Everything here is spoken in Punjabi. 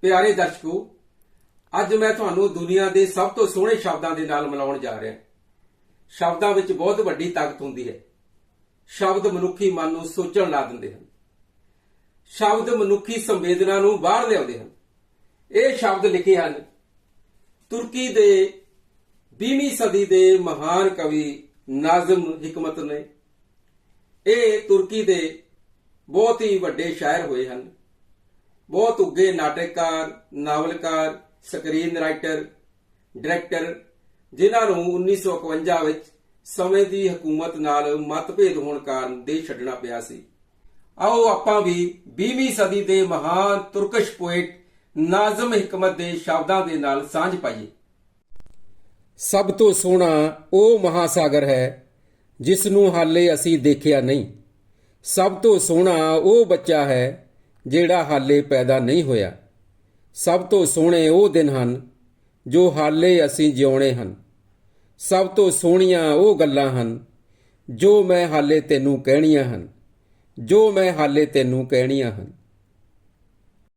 ਪਿਆਰੇ ਦਰਸ਼ਕੋ, ਅੱਜ ਮੈਂ ਤੁਹਾਨੂੰ ਦੁਨੀਆ ਦੇ ਸਭ ਤੋਂ ਸੋਹਣੇ ਸ਼ਬਦਾਂ ਦੇ ਨਾਲ ਮਿਲਾਉਣ ਜਾ ਰਿਹਾ ਸ਼ਬਦਾਂ ਵਿੱਚ ਬਹੁਤ ਵੱਡੀ ਤਾਕਤ ਹੁੰਦੀ ਹੈ। ਸ਼ਬਦ ਮਨੁੱਖੀ ਮਨ ਨੂੰ ਸੋਚਣ ਲਾ ਦਿੰਦੇ ਹਨ। ਸ਼ਬਦ ਮਨੁੱਖੀ ਸੰਵੇਦਨਾ ਨੂੰ ਬਾਹਰ ਲਿਆਉਂਦੇ ਹਨ। ਇਹ ਸ਼ਬਦ ਲਿਖੇ ਹਨ, ਤੁਰਕੀ ਦੇ 20ਵੀਂ ਸਦੀ ਦੇ ਮਹਾਨ ਕਵੀ ਨਾਜ਼ਮ ਹਕਮਤ ਨੇ। ਇਹ ਤੁਰਕੀ ਦੇ ਬਹੁਤ ਹੀ ਵੱਡੇ ਸ਼ਾਇਰ ਹੋਏ ਹਨ। ਬਹੁਤ ਉੱਗੇ ਨਾਟਕਕਾਰ, ਨਾਵਲਕਾਰ, ਸਕਰੀਨ ਰਾਈਟਰ, ਡਾਇਰੈਕਟਰ, ਜਿਨ੍ਹਾਂ ਨੂੰ 1951 ਵਿੱਚ ਸਮੇਂ ਦੀ ਹਕੂਮਤ ਨਾਲ ਮਤਭੇਦ ਹੋਣ ਕਾਰਨ ਦੇਸ਼ ਛੱਡਣਾ ਪਿਆ ਸੀ। ਆਓ ਆਪਾਂ ਵੀ 20ਵੀਂ ਸਦੀ ਦੇ ਮਹਾਨ ਤੁਰਕਸ਼ ਪੋਇਟ ਨਾਜ਼ਮ ਹਕਮਤ ਦੇ ਸ਼ਬਦਾਂ ਦੇ ਨਾਲ ਸਾਂਝ ਪਾਈਏ। ਸਭ ਤੋਂ ਸੋਹਣਾ ਉਹ ਮਹਾਸਾਗਰ ਹੈ ਜਿਸ ਨੂੰ ਹਾਲੇ ਅਸੀਂ ਦੇਖਿਆ ਨਹੀਂ। ਸਭ ਤੋਂ ਸੋਹਣਾ ਉਹ ਬੱਚਾ ਹੈ ਜਿਹੜਾ ਹਾਲੇ ਪੈਦਾ ਨਹੀਂ ਹੋਇਆ। ਸਭ ਤੋਂ ਸੋਹਣੇ ਉਹ ਦਿਨ ਹਨ ਜੋ ਹਾਲੇ ਅਸੀਂ ਜਿਉਣੇ ਹਨ। ਸਭ ਤੋਂ ਸੋਹਣੀਆਂ ਉਹ ਗੱਲਾਂ ਹਨ ਜੋ ਮੈਂ ਹਾਲੇ ਤੈਨੂੰ ਕਹਿਣੀਆਂ ਹਨ। ਜੋ ਮੈਂ ਹਾਲੇ ਤੈਨੂੰ ਕਹਿਣੀਆਂ ਹਨ।